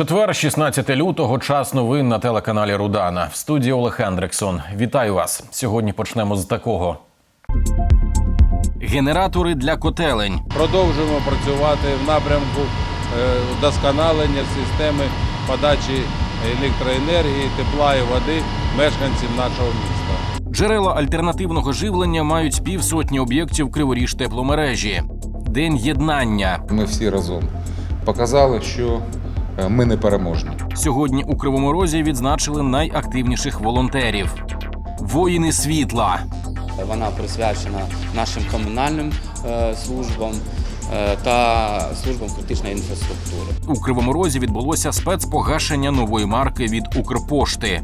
Четвер, 16 лютого, час новин на телеканалі Рудана. В студії Олег Хендриксон. Вітаю вас. Сьогодні почнемо з такого. Генератори для котелень. Продовжуємо працювати в напрямку е, вдосконалення системи подачі електроенергії, тепла і води мешканцям нашого міста. Джерела альтернативного живлення мають півсотні об'єктів криворіж тепломережі. День єднання. Ми всі разом показали, що ми не переможні. Сьогодні у Кривому Розі відзначили найактивніших волонтерів. Воїни світла. Вона присвячена нашим комунальним е, службам е, та службам критичної інфраструктури. У Кривому Розі відбулося спецпогашення нової марки від Укрпошти.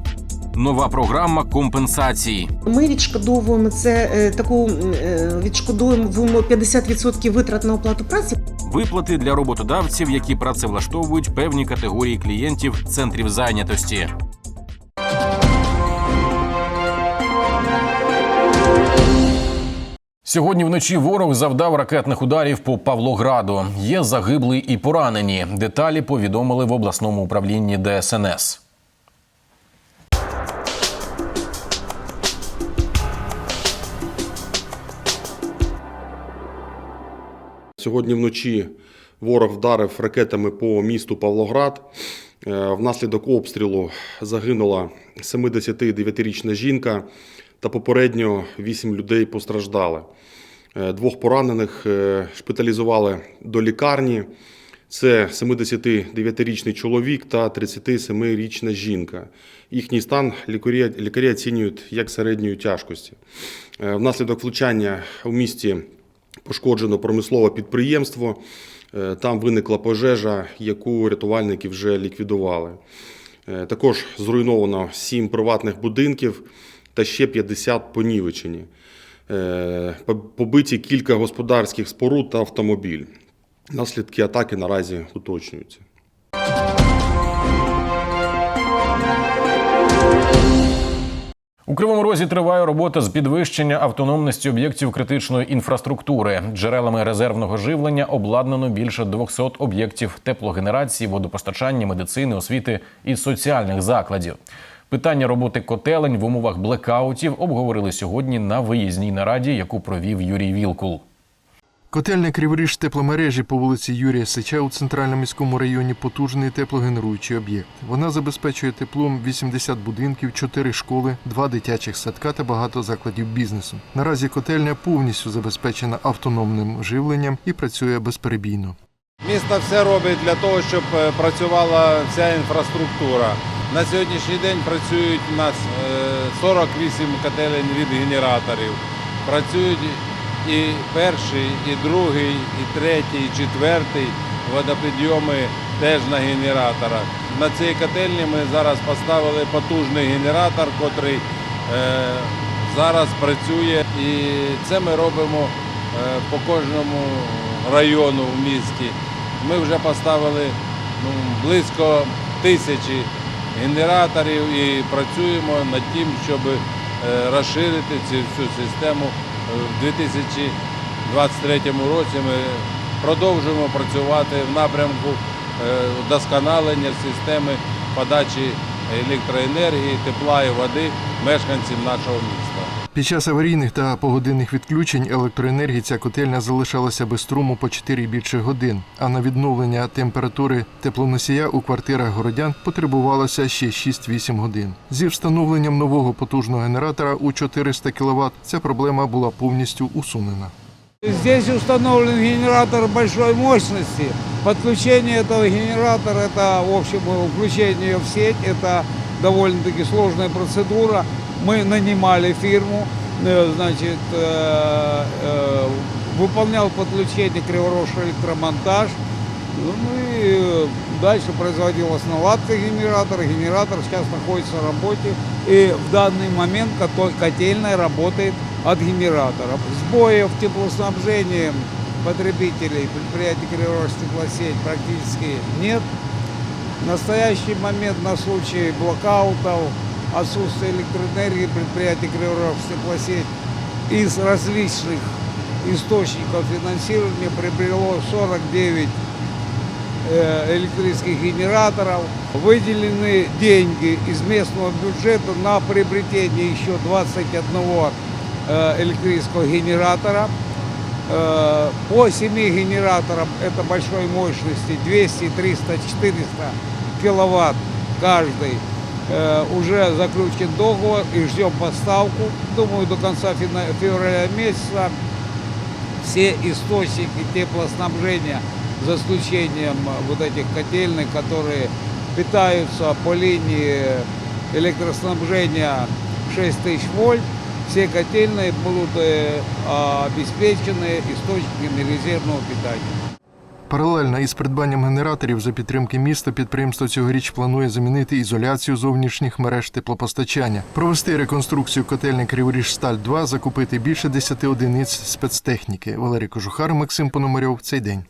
Нова програма компенсацій. Ми відшкодовуємо це е, таку е, відшкодовуємо 50% витрат на оплату праці. Виплати для роботодавців, які працевлаштовують певні категорії клієнтів центрів зайнятості. Сьогодні вночі ворог завдав ракетних ударів по Павлограду. Є загиблі і поранені. Деталі повідомили в обласному управлінні ДСНС. Сьогодні вночі ворог вдарив ракетами по місту Павлоград. Е, Внаслідок обстрілу загинула 79-річна жінка та попередньо 8 людей постраждали. Е, Двох поранених е, шпиталізували до лікарні. Це 79-річний чоловік та 37-річна жінка. Їхній стан лікарі, лікарі оцінюють як середньої тяжкості. Внаслідок влучання у місті пошкоджено промислове підприємство. Е, Там виникла пожежа, яку рятувальники вже ліквідували. Е, Також зруйновано 7 приватних будинків та ще 50 понівечені. Е, Побиті кілька господарських споруд та автомобіль. Наслідки атаки наразі уточнюються. У Кривому Розі триває робота з підвищення автономності об'єктів критичної інфраструктури. Джерелами резервного живлення обладнано більше 200 об'єктів теплогенерації, водопостачання, медицини, освіти і соціальних закладів. Питання роботи котелень в умовах блекаутів обговорили сьогодні на виїзній нараді, яку провів Юрій Вілкул. Котельня Криворіж тепломережі по вулиці Юрія Сича у центральному міському районі потужний теплогенеруючий об'єкт. Вона забезпечує теплом 80 будинків, 4 школи, 2 дитячих садка та багато закладів бізнесу. Наразі котельня повністю забезпечена автономним живленням і працює безперебійно. Місто все робить для того, щоб е, працювала вся інфраструктура. На сьогоднішній день працюють у нас е, 48 котелень від генераторів. Працюють і перший, і другий, і третій, і четвертий водопідйоми теж на генераторах. На цій котельні ми зараз поставили потужний генератор, котрий е, зараз працює. І це ми робимо е, по кожному району в місті. Ми вже поставили ну, близько тисячі генераторів і працюємо над тим, щоб е, розширити цю всю систему. В 2023 році ми продовжуємо працювати в напрямку е, вдосконалення системи подачі електроенергії, тепла і води мешканцям нашого міста. Під час аварійних та погодинних відключень електроенергії ця котельня залишалася без струму по 4 і більше годин. А на відновлення температури теплоносія у квартирах городян потребувалося ще 6-8 годин. Зі встановленням нового потужного генератора у 400 кВт ця проблема була повністю усунена. Здесь установлен генератор большой мощности. Подключение этого генератора, это, в общем, включение в сеть, это довольно-таки сложная процедура. Мы нанимали фирму, э, значит, э, э, выполнял подключение Криворож электромонтаж. Ну и э, дальше производилась наладка генератора. Генератор сейчас находится в работе. И в данный момент котельная работает от генератора. Сбоев в теплоснабжении потребителей предприятий Криворож теплосеть практически нет. В настоящий момент на случай блокаутов, отсутствия электроэнергии предприятий Криворож теплосеть из различных источников финансирования приобрело 49 э, электрических генераторов. Выделены деньги из местного бюджета на приобретение еще 21 э, электрического генератора. Э, По семи генераторам это большой мощности 200, 300, 400 киловатт каждый. Э, Уже заключен договор и ждем поставку. Думаю, до конца февраля месяца все источники теплоснабжения, за исключением э, вот этих котельных, которые питаются по линии электроснабжения 6000 вольт, все котельные будут э, обеспечены источниками резервного питания. Паралельно із придбанням генераторів за підтримки міста підприємство цьогоріч планує замінити ізоляцію зовнішніх мереж теплопостачання, провести реконструкцію котельні Криворіжсталь 2 закупити більше 10 одиниць спецтехніки. Валерій Кожухар, Максим Пономарьов. Цей день.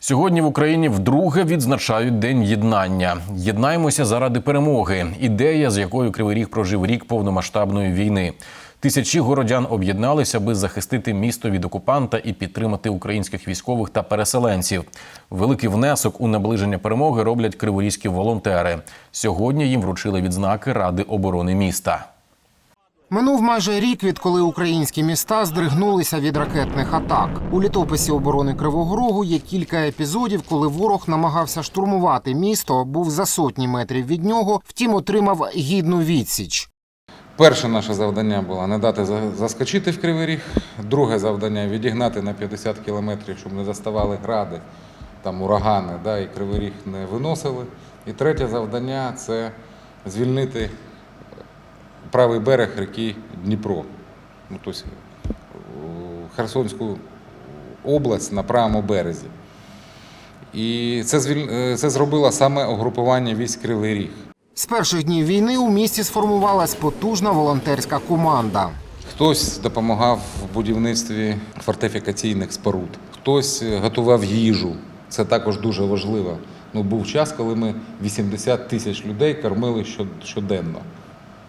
Сьогодні в Україні вдруге відзначають День єднання. Єднаємося заради перемоги. Ідея, з якою Кривий Ріг прожив рік повномасштабної війни. Тисячі городян об'єдналися, аби захистити місто від окупанта і підтримати українських військових та переселенців. Великий внесок у наближення перемоги роблять криворізькі волонтери. Сьогодні їм вручили відзнаки Ради оборони міста. Минув майже рік, відколи українські міста здригнулися від ракетних атак. У літописі оборони Кривого Рогу є кілька епізодів, коли ворог намагався штурмувати місто, був за сотні метрів від нього, втім отримав гідну відсіч. Перше наше завдання було не дати заскочити в Кривий Ріг. Друге завдання відігнати на 50 кілометрів, щоб не заставали гради, там урагани, да, і Кривий Ріг не виносили. І третє завдання це звільнити правий берег ріки Дніпро. Ну, тобто е, Херсонську область на правому березі. І це, е, це зробило саме угрупування військ Кривий Ріг. З перших днів війни у місті сформувалась потужна волонтерська команда. Хтось допомагав в будівництві фортифікаційних споруд, хтось готував їжу. Це також дуже важливо. Ну, був час, коли ми 80 тисяч людей кормили щоденно.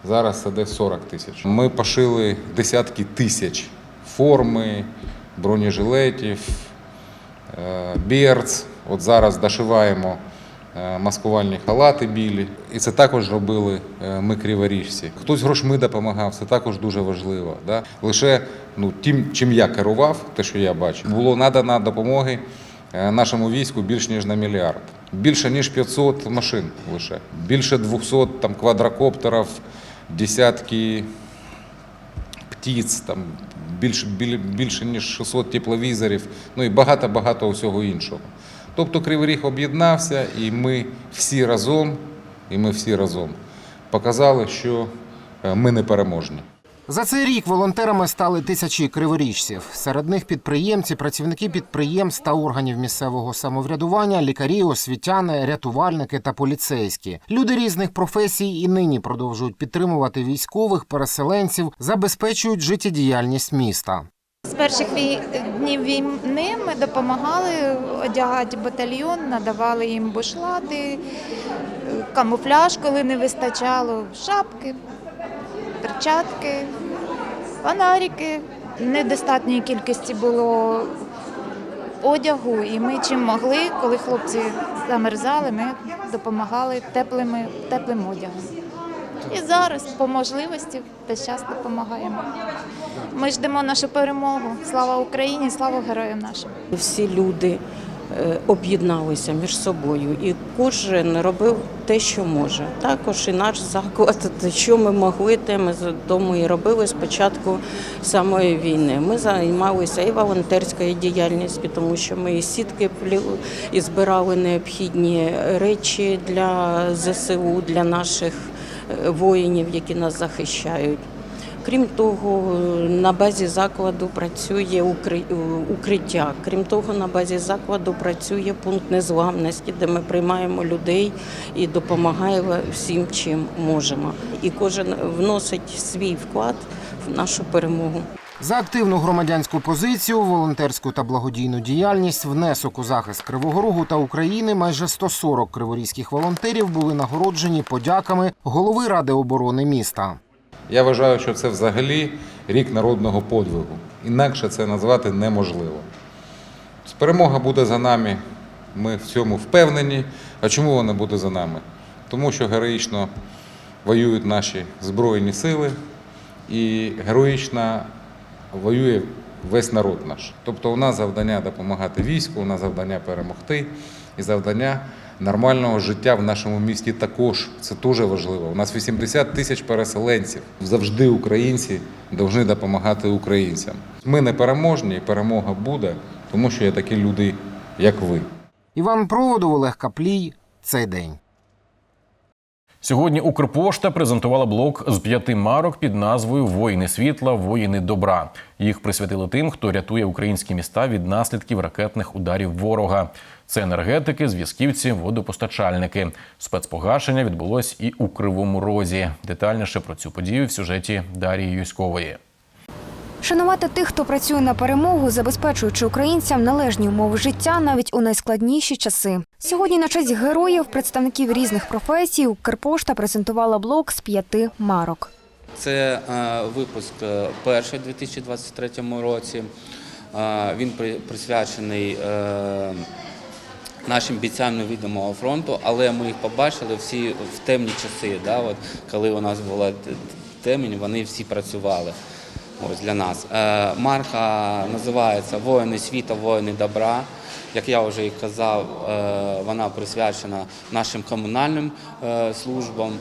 Зараз це десь 40 тисяч. Ми пошили десятки тисяч форми, бронежилетів, е, берц. От зараз дошиваємо маскувальні халати білі. І це також робили е, ми криворіжці. Хтось грошми допомагав, це також дуже важливо. Да? Лише ну, тим, чим я керував, те, що я бачив, було надано допомоги е, нашому війську більш ніж на мільярд. Більше ніж 500 машин лише, більше 200 там, квадрокоптерів, десятки птіць, там більше, біль- більше ніж 600 тепловізорів, ну і багато-багато усього іншого. Тобто Кривий Ріг об'єднався, і ми всі разом, і ми всі разом показали, що е, ми не переможні. За цей рік волонтерами стали тисячі криворіжців. Серед них підприємці, працівники підприємств та органів місцевого самоврядування, лікарі, освітяни, рятувальники та поліцейські. Люди різних професій і нині продовжують підтримувати військових, переселенців, забезпечують життєдіяльність міста. Перших днів війни ми допомагали одягати батальйон, надавали їм бушлати, камуфляж, коли не вистачало, шапки, перчатки, фонарики. Недостатньої кількості було одягу, і ми чим могли, коли хлопці замерзали, ми допомагали теплими, теплим одягом. І зараз по можливості весь час допомагаємо. Ми ждемо нашу перемогу. Слава Україні, слава героям нашим. Всі люди е, об'єдналися між собою, і кожен робив те, що може. Також і наш заклад, що ми могли, те ми з дому і робили з початку самої війни. Ми займалися і волонтерською діяльністю, тому що ми і сітки пліли, і збирали необхідні речі для ЗСУ, для наших воїнів, які нас захищають. Крім того, на базі закладу працює укри- укриття. Крім того, на базі закладу працює пункт незламності, де ми приймаємо людей і допомагаємо всім, чим можемо. І кожен вносить свій вклад в нашу перемогу. За активну громадянську позицію, волонтерську та благодійну діяльність, внесок у захист Кривого Рогу та України майже 140 криворізьких волонтерів були нагороджені подяками голови Ради оборони міста. Я вважаю, що це взагалі рік народного подвигу. Інакше це назвати неможливо. Перемога буде за нами Ми в цьому впевнені. А чому вона буде за нами? Тому що героїчно воюють наші Збройні сили і героїчно воює весь народ наш. Тобто у нас завдання допомагати війську, у нас завдання перемогти і завдання нормального життя в нашому місті також. Це дуже важливо. У нас 80 тисяч переселенців. Завжди українці повинні допомагати українцям. Ми не переможні, і перемога буде, тому що є такі люди, як ви. Іван Проводов, Олег Каплій. Цей день. Сьогодні Укрпошта презентувала блок з п'яти марок під назвою Воїни світла, воїни добра. Їх присвятили тим, хто рятує українські міста від наслідків ракетних ударів ворога. Це енергетики, зв'язківці, водопостачальники. Спецпогашення відбулось і у Кривому Розі. Детальніше про цю подію в сюжеті Дарії Юськової. Шанувати тих, хто працює на перемогу, забезпечуючи українцям належні умови життя навіть у найскладніші часи. Сьогодні на честь героїв, представників різних професій, Укрпошта презентувала блок з п'яти марок. Це е, випуск е, перший у 2023 році. Е, Він при- присвячений нашим бійцям невідомого фронту, але ми їх побачили всі в темні часи. Да? От, коли у нас була темінь, вони всі працювали. Ось для нас. Марка називається Воїни світа, воїни добра. Як я вже і казав, е, вона присвячена нашим комунальним е, службам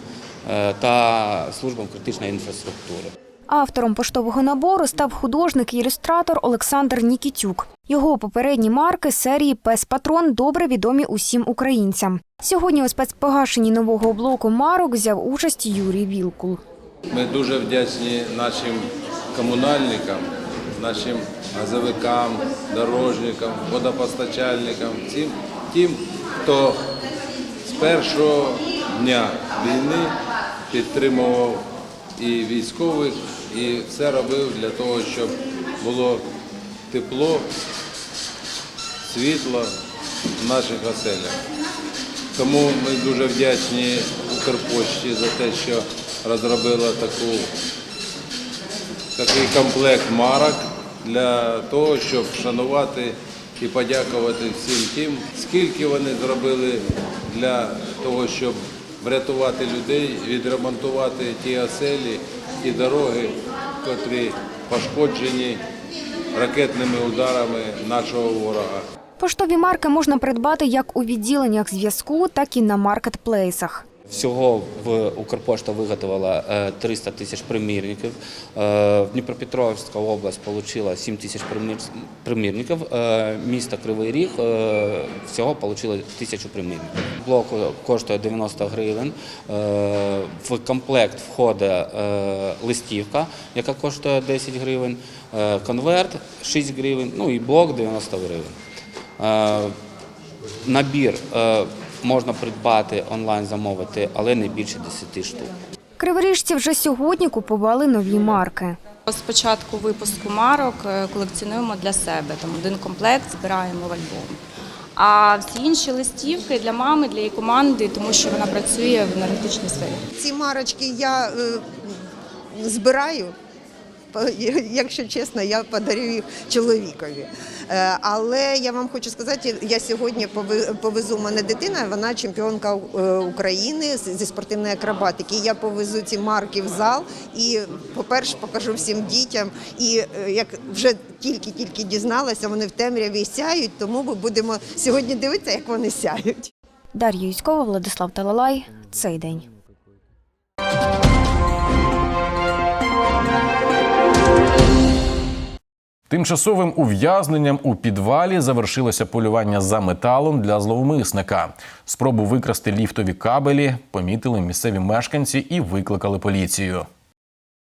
е, та службам критичної інфраструктури. Автором поштового набору став художник і ілюстратор Олександр Нікітюк. Його попередні марки серії Пес Патрон добре відомі усім українцям. Сьогодні у спецпогашенні нового блоку марок взяв участь Юрій Вілкул. Ми дуже вдячні нашим комунальникам, нашим газовикам, дорожникам, водопостачальникам, всім тим, хто з першого дня війни підтримував і військових, і все робив для того, щоб було тепло, світло в наших оселях. Тому ми дуже вдячні Укрпошті за те, що розробила таку, такий комплект марок для того, щоб вшанувати і подякувати всім тим, скільки вони зробили для того, щоб врятувати людей, відремонтувати ті оселі, ті дороги, котрі пошкоджені ракетними ударами нашого ворога. Поштові марки можна придбати як у відділеннях зв'язку, так і на маркетплейсах. Всього в Укрпошта виготовила е, 300 тисяч примірників. Е, В Дніпропетровська область отримала 7 тисяч примірників. Е, Місто Кривий Ріг е, всього отримало тисячу примірників. Блок коштує 90 гривень. Е, В комплект входить е, листівка, яка коштує 10 гривень, е, конверт 6 гривень, ну і блок 90 гривень. Е, Набір е, можна придбати онлайн замовити, але не більше 10 штук. Криворіжці вже сьогодні купували нові марки. З початку випуску марок е, колекціонуємо для себе. Там один комплект збираємо в альбом. А всі інші листівки для мами, для її команди, тому що вона працює в енергетичній сфері. Ці марочки я е, збираю. Якщо чесно, я подарю їх чоловікові. Е, Але я вам хочу сказати, я сьогодні повезу мене дитина, вона чемпіонка е, України зі спортивної акробатики. Я повезу ці марки в зал і, по-перше, покажу всім дітям. І е, як вже тільки-тільки дізналася, вони в темряві сяють, тому ми будемо сьогодні дивитися, як вони сяють. Дар'я Юськова, Владислав Талалай. Цей день. Тимчасовим ув'язненням у підвалі завершилося полювання за металом для зловмисника. Спробу викрасти ліфтові кабелі помітили місцеві мешканці і викликали поліцію.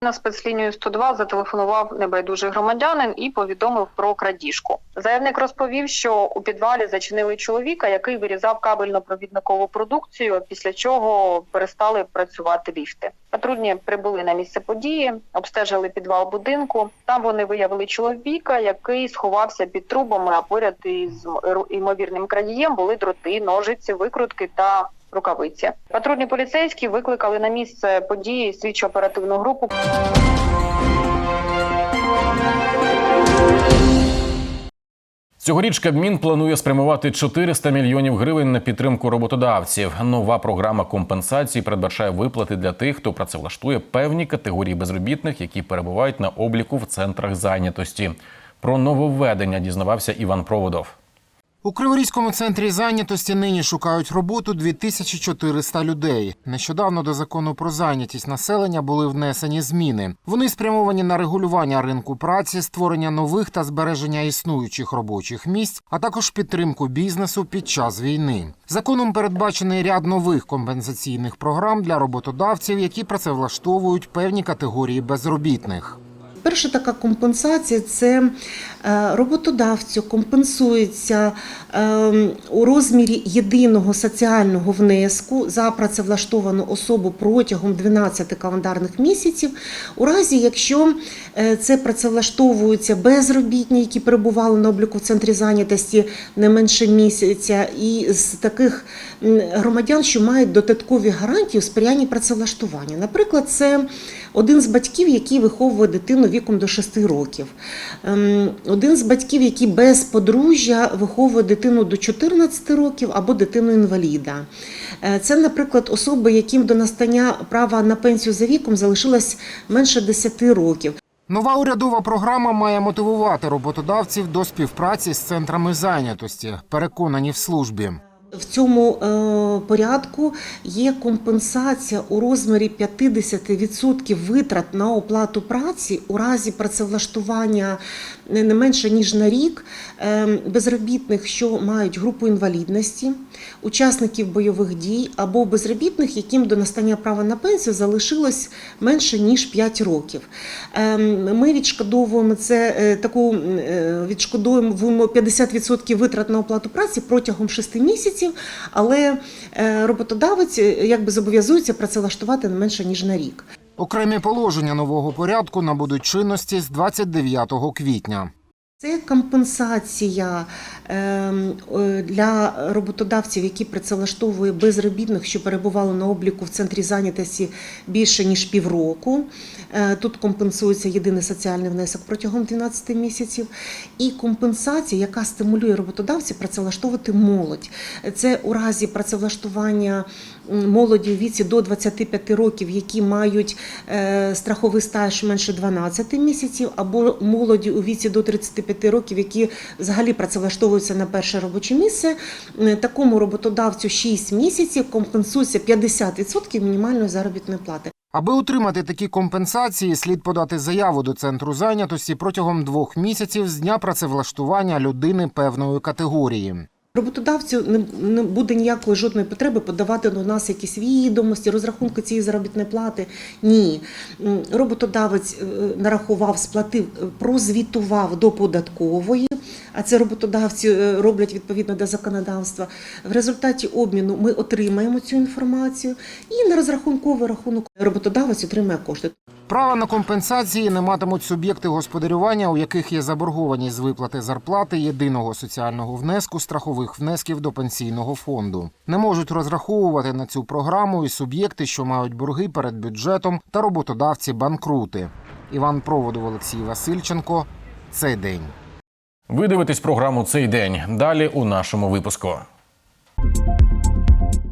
На спецлінію 102 зателефонував небайдужий громадянин і повідомив про крадіжку. Заявник розповів, що у підвалі зачинили чоловіка, який вирізав кабельно-провідникову продукцію, після чого перестали працювати ліфти. Патрульні прибули на місце події, обстежили підвал будинку. Там вони виявили чоловіка, який сховався під трубами. А поряд із ймовірним крадієм були дроти, ножиці, викрутки та рукавиці. Патрульні поліцейські викликали на місце події слідчо-оперативну групу. Цьогоріч Кабмін планує спрямувати 400 мільйонів гривень на підтримку роботодавців. Нова програма компенсації передбачає виплати для тих, хто працевлаштує певні категорії безробітних, які перебувають на обліку в центрах зайнятості. Про нововведення дізнавався Іван Проводов. У Криворізькому центрі зайнятості нині шукають роботу 2400 людей. Нещодавно до закону про зайнятість населення були внесені зміни. Вони спрямовані на регулювання ринку праці, створення нових та збереження існуючих робочих місць, а також підтримку бізнесу під час війни. Законом передбачений ряд нових компенсаційних програм для роботодавців, які працевлаштовують певні категорії безробітних. Перша така компенсація це роботодавцю компенсується е, у розмірі єдиного соціального внеску за працевлаштовану особу протягом 12 календарних місяців, у разі якщо е, це працевлаштовуються безробітні, які перебували на обліку в центрі зайнятості не менше місяця, і з таких громадян, що мають додаткові гарантії у сприянні працевлаштування. Наприклад, це один з батьків, який виховує дитину віком до 6 років. Один з батьків, який без подружжя виховує дитину до 14 років або дитину інваліда. Е, Це, наприклад, особи, яким до настання права на пенсію за віком залишилось менше 10 років. Нова урядова програма має мотивувати роботодавців до співпраці з центрами зайнятості, переконані в службі. В цьому е, порядку є компенсація у розмірі 50% витрат на оплату праці у разі працевлаштування не менше ніж на рік е, безробітних, що мають групу інвалідності, учасників бойових дій або безробітних, яким до настання права на пенсію залишилось менше ніж 5 років. Е, Ми відшкодовуємо це е, таку е, відшкодовуємо 50% витрат на оплату праці протягом 6 місяців, але е, роботодавець якби зобов'язується працевлаштувати не менше ніж на рік. Окремі положення нового порядку набудуть чинності з 29 квітня. Це компенсація ем, е, для роботодавців, які працевлаштовують безробітних, що перебували на обліку в центрі зайнятості більше ніж півроку. Е, Тут компенсується єдиний соціальний внесок протягом 12 місяців. І компенсація, яка стимулює роботодавців працевлаштовувати молодь. Це у разі працевлаштування молоді у віці до 25 років, які мають е, страховий стаж менше 12 місяців, або молоді у віці до 35 років, які взагалі працевлаштовуються на перше робоче місце. Такому роботодавцю 6 місяців компенсується 50% мінімальної заробітної плати. Аби отримати такі компенсації, слід подати заяву до центру зайнятості протягом двох місяців з дня працевлаштування людини певної категорії. Роботодавцю не, буде ніякої жодної потреби подавати до нас якісь відомості, розрахунки цієї заробітної плати. Ні. Роботодавець е, нарахував, сплатив, е, прозвітував до податкової, а це роботодавці е, роблять відповідно до законодавства. В результаті обміну ми отримаємо цю інформацію і на розрахунковий рахунок роботодавець отримає кошти. Право на компенсації не матимуть суб'єкти господарювання, у яких є заборгованість з виплати зарплати, єдиного соціального внеску, страхових внесків до пенсійного фонду. Не можуть розраховувати на цю програму і суб'єкти, що мають борги перед бюджетом та роботодавці банкрути. Іван Проводов, Олексій Васильченко. Цей день. Ви дивитесь програму цей день. Далі у нашому випуску.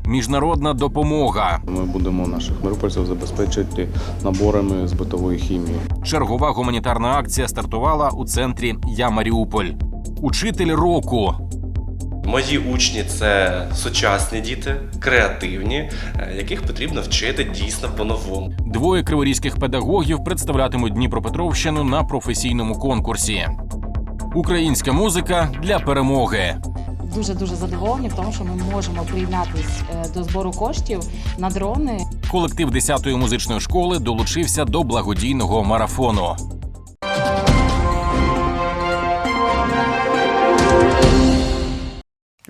Міжнародна допомога. Ми будемо наших миропольців забезпечити наборами з битової хімії. Чергова гуманітарна акція стартувала у центрі Я Маріуполь. Учитель року. Мої учні це сучасні діти, креативні, е, яких потрібно вчити дійсно по-новому. Двоє криворізьких педагогів представлятимуть Дніпропетровщину на професійному конкурсі. Українська музика для перемоги. Дуже дуже задоволені в тому, що ми можемо приєднатись е, до збору коштів на дрони. Колектив 10-ї музичної школи долучився до благодійного марафону.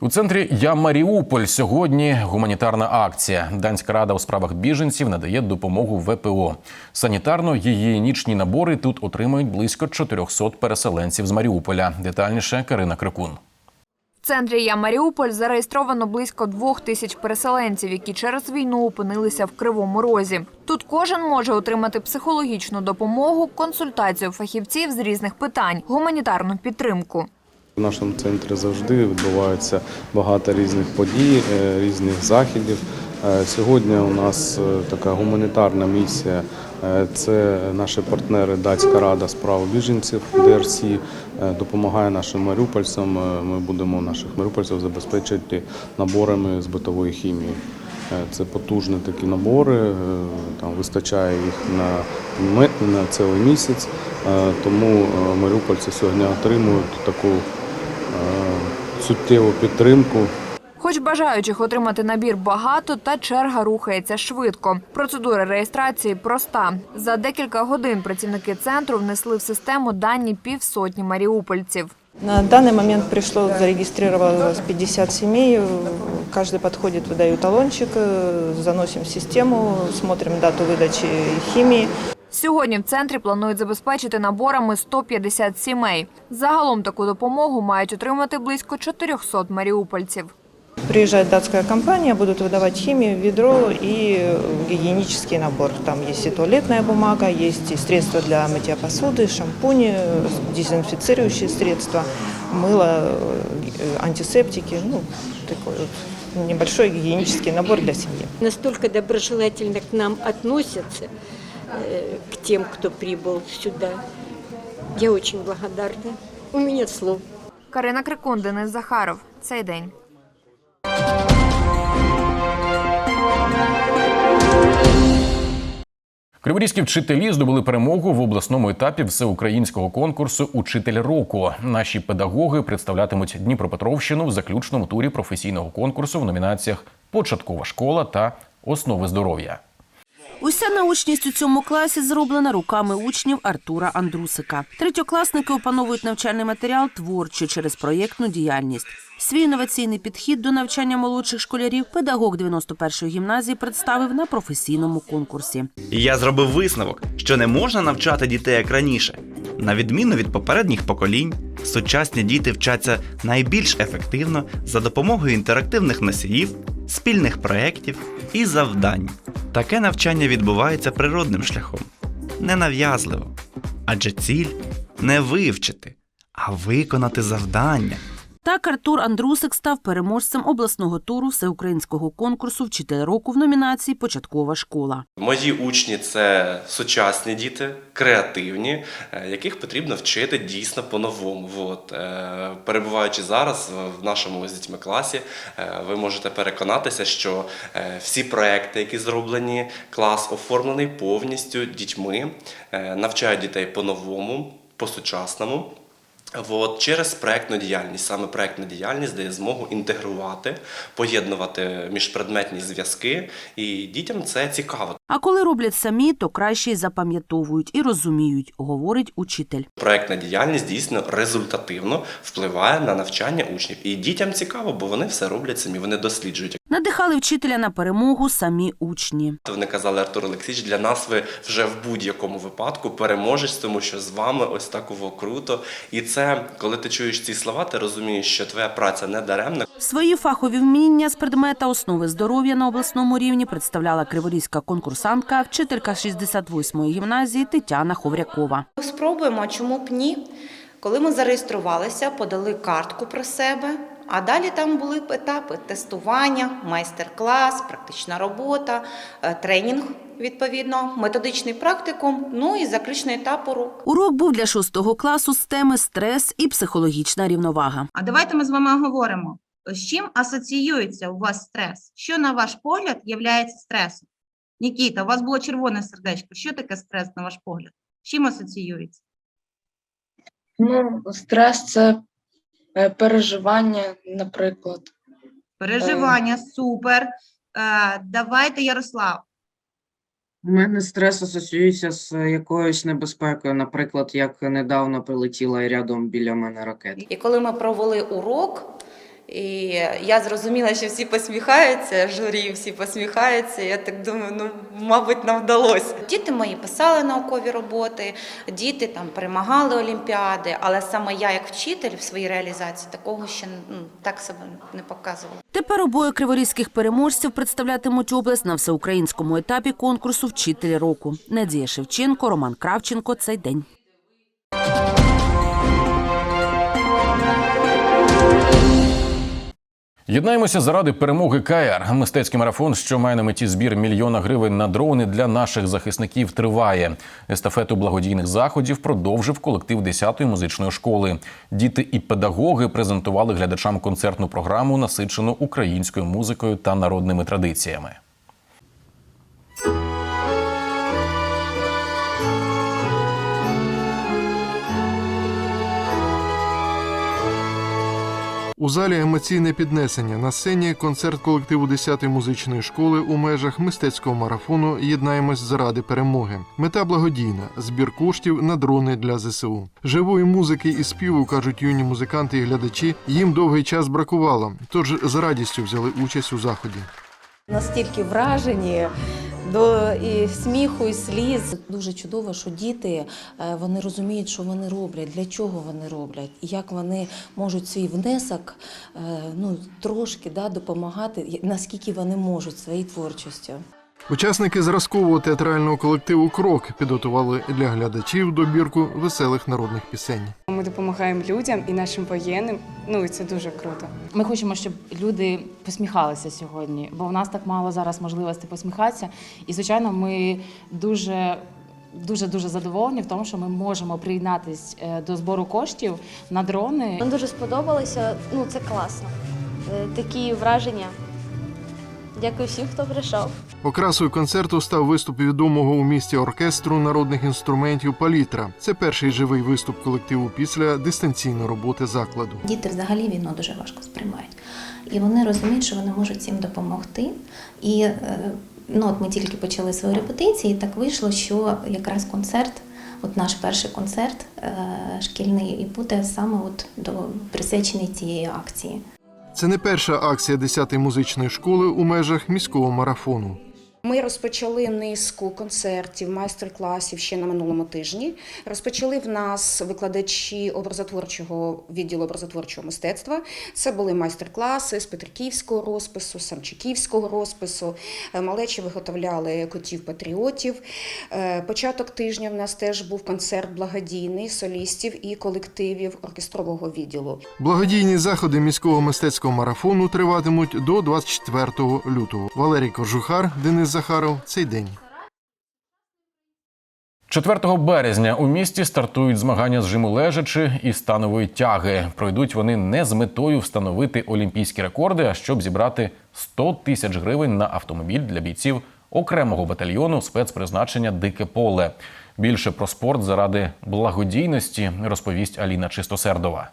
У центрі Я Маріуполь сьогодні гуманітарна акція. Данська рада у справах біженців надає допомогу ВПО. Санітарно-гігієнічні набори тут отримають близько 400 переселенців з Маріуполя. Детальніше Карина Крикун. В центрі Я Маріуполь зареєстровано близько двох тисяч переселенців, які через війну опинилися в Кривому Розі. Тут кожен може отримати психологічну допомогу, консультацію фахівців з різних питань, гуманітарну підтримку. В нашому центрі завжди відбувається багато різних подій, е, різних заходів. Е, Сьогодні у нас е, така гуманітарна місія. Це наші партнери Датська рада справ біженців ДРС допомагає нашим маріупольцям. Ми будемо наших маріупольців забезпечити наборами з битової хімії. Це потужні такі набори, там вистачає їх на, на цілий місяць, тому маріупольці сьогодні отримують таку суттєву підтримку. Хоч бажаючих отримати набір багато, та черга рухається швидко. Процедура реєстрації проста. За декілька годин працівники центру внесли в систему дані півсотні маріупольців. На данный момент пришло, зарегистрировалось 50 семей. Каждый подходит, выдаю талончик, э, заносим в систему, смотрим дату выдачи химии. Сьогодні в центрі планують забезпечити наборами 150 сімей. Загалом таку допомогу мають отримати близько 400 маріупольців. Приезжает датская компания, будут выдавать химию, ведро и э, гигиенический набор. Там есть и туалетная бумага, есть и средства для мытья посуды, шампуни, э, дезинфицирующие средства, мыло, э, антисептики. Ну, такой вот небольшой гигиенический набор для семьи. настолько доброжелательно к нам относятся, э, к тем, кто прибыл сюда. Я очень благодарна. У меня слов. Карина Крикун, Денис Захаров. Цей день. Криворізькі вчителі здобули перемогу в обласному етапі всеукраїнського конкурсу Учитель року. Наші педагоги представлятимуть Дніпропетровщину в заключному турі професійного конкурсу в номінаціях Початкова школа та Основи здоров'я. Уся научність у цьому класі зроблена руками учнів Артура Андрусика. Третьокласники опановують навчальний матеріал творчо через проєктну діяльність. Свій інноваційний підхід до навчання молодших школярів педагог 91-ї гімназії представив на професійному конкурсі. Я зробив висновок, що не можна навчати дітей як раніше. На відміну від попередніх поколінь, сучасні діти вчаться найбільш ефективно за допомогою інтерактивних носіїв, спільних проєктів і завдань. Таке навчання відбувається природним шляхом, ненав'язливо. Адже ціль не вивчити, а виконати завдання. Так Артур Андрусик став переможцем обласного туру всеукраїнського конкурсу Вчитель року в номінації Початкова школа. Мої учні це сучасні діти, креативні, е, яких потрібно вчити дійсно по-новому. От, е, перебуваючи зараз в нашому з дітьми класі, е, ви можете переконатися, що всі проекти, які зроблені, клас оформлений повністю дітьми, навчають дітей по-новому, по-сучасному. От, через проектну діяльність. Саме проектна діяльність дає змогу інтегрувати, поєднувати міжпредметні зв'язки, і дітям це цікаво. А коли роблять самі, то краще й запам'ятовують і розуміють, говорить учитель. Проектна діяльність дійсно результативно впливає на навчання учнів. І дітям цікаво, бо вони все роблять самі, вони досліджують. Надихали вчителя на перемогу самі учні. Вони казали, Артур Олексійович, для нас ви вже в будь-якому випадку переможець, тому що з вами ось так во круто. І це, коли ти чуєш ці слова, ти розумієш, що твоя праця не даремна. Свої фахові вміння з предмета основи здоров'я на обласному рівні представляла криворізька конкурсантка, вчителька 68-ї гімназії Тетяна Ховрякова. Спробуємо, чому б ні? Коли ми зареєструвалися, подали картку про себе, а далі там були етапи тестування, майстер-клас, практична робота, е, тренінг, відповідно, методичний практикум, ну і заключний етап урок. Урок був для шостого класу з теми стрес і психологічна рівновага. А давайте ми з вами говоримо, з чим асоціюється у вас стрес? Що, на ваш погляд, є стресом? Нікіта, у вас було червоне сердечко. Що таке стрес, на ваш погляд? З чим асоціюється? Ну, стрес це переживання, наприклад. Переживання, супер. Е, давайте, Ярослав. У мене стрес асоціюється з якоюсь небезпекою, наприклад, як недавно прилетіла рядом біля мене ракета. І коли ми провели урок, і я зрозуміла, що всі посміхаються, журі всі посміхаються. Я так думаю, ну мабуть, нам вдалося. Діти мої писали наукові роботи, діти там перемагали олімпіади, але саме я, як вчитель, в своїй реалізації такого ще ну, так себе не показувала. Тепер обоє криворізьких переможців представлятимуть область на всеукраїнському етапі конкурсу Вчитель року. Надія Шевченко, Роман Кравченко. Цей день. Єднаємося заради перемоги КР. Мистецький марафон, що має на меті збір мільйона гривень на дрони для наших захисників, триває. Естафету благодійних заходів продовжив колектив 10-ї музичної школи. Діти і педагоги презентували глядачам концертну програму, насичену українською музикою та народними традиціями. У залі емоційне піднесення на сцені концерт колективу 10-ї музичної школи у межах мистецького марафону Єднаємось заради перемоги. Мета благодійна збір коштів на дрони для ЗСУ. Живої музики і співу кажуть юні музиканти і глядачі. Їм довгий час бракувало, тож з радістю взяли участь у заході. Настільки вражені до і сміху, і сліз. Дуже чудово, що діти е, вони розуміють, що вони роблять, для чого вони роблять, і як вони можуть свій внесок е, ну, трошки да, допомагати, наскільки вони можуть своєю творчістю. Учасники зразкового театрального колективу Крок підготували для глядачів добірку веселих народних пісень. Ми допомагаємо людям і нашим воєнним. Ну і це дуже круто. Ми хочемо, щоб люди посміхалися сьогодні, бо в нас так мало зараз можливостей посміхатися. І, звичайно, ми дуже. Дуже дуже задоволені в тому, що ми можемо приєднатись е, до збору коштів на дрони. Мені дуже сподобалося. Ну, це класно. Е, Такі враження. Дякую всім, хто прийшов. Окрасою концерту став виступ відомого у місті оркестру народних інструментів Палітра. Це перший живий виступ колективу після дистанційної роботи закладу. Діти взагалі війну дуже важко сприймають. І вони розуміють, що вони можуть всім допомогти. І е, ну, от ми тільки почали свої репетиції, і так вийшло, що якраз концерт, от наш перший концерт е, шкільний, і буде саме от до присвячений цієї акції. Це не перша акція 10-ї музичної школи у межах міського марафону. Ми розпочали низку концертів, майстер-класів ще на минулому тижні. Розпочали в нас викладачі образотворчого відділу образотворчого мистецтва. Це були майстер-класи з Петриківського розпису, Самчиківського розпису. Е, Малечі виготовляли котів-патріотів. Е, Початок тижня в нас теж був концерт благодійний солістів і колективів оркестрового відділу. Благодійні заходи міського мистецького марафону триватимуть до 24 лютого. Валерій Кожухар, Денис Захаров. Цей день. 4 березня у місті стартують змагання з жиму лежачи і станової тяги. Пройдуть вони не з метою встановити олімпійські рекорди, а щоб зібрати 100 тисяч гривень на автомобіль для бійців окремого батальйону спецпризначення Дике поле. Більше про спорт заради благодійності розповість Аліна Чистосердова.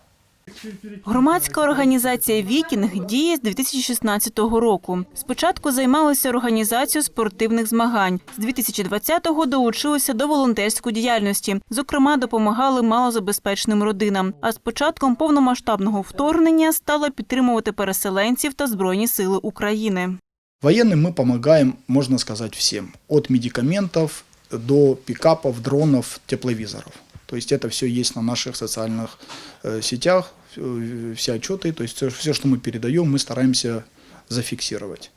Громадська організація Вікінг діє з 2016 року. Спочатку займалася організацією спортивних змагань. З 2020-го долучилися до волонтерської діяльності. Зокрема, допомагали малозабезпеченим родинам. А з початком повномасштабного вторгнення стала підтримувати переселенців та збройні сили України. Военным мы помогаем, можно сказать, всем. От медикаментов до пикапов, дронов, тепловизоров. То есть это все есть на наших социальных э, сетях, э, все отчеты, то есть все, все, что мы передаем, мы стараемся зафиксировать.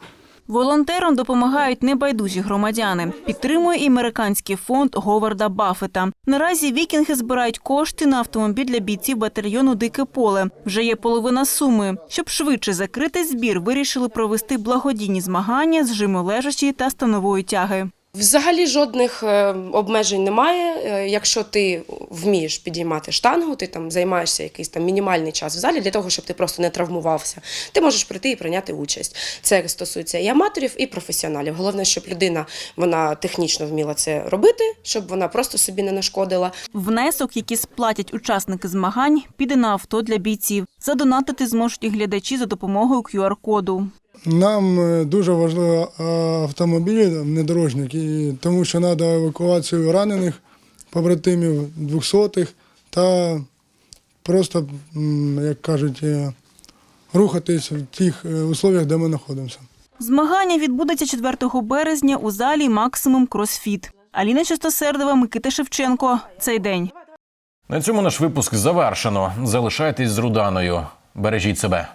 Волонтерам допомагають небайдужі громадяни. Підтримує і американський фонд Говарда Баффета. Наразі вікінги збирають кошти на автомобіль для бійців батальйону Дике поле. Вже є половина суми. Щоб швидше закрити збір, вирішили провести благодійні змагання з жиму лежачі та станової тяги. Взагалі жодних е, обмежень немає. Е, Якщо ти вмієш підіймати штангу, ти там займаєшся якийсь там мінімальний час в залі для того, щоб ти просто не травмувався. Ти можеш прийти і прийняти участь. Це стосується і аматорів, і професіоналів. Головне, щоб людина вона технічно вміла це робити, щоб вона просто собі не нашкодила. Внесок, який сплатять учасники змагань, піде на авто для бійців. Задонатити зможуть і глядачі за допомогою QR-коду. Нам е, дуже важливо е, автомобілі внедорожники, тому що треба евакуацію ранених, побратимів, двохсотих та просто, як кажуть, е, рухатись в тих условиях, де ми знаходимося. Змагання відбудеться 4 березня у залі Максимум Кросфіт. Аліна Чистосердова, Микита Шевченко. Цей день. На цьому наш випуск завершено. Залишайтесь з Руданою. Бережіть себе.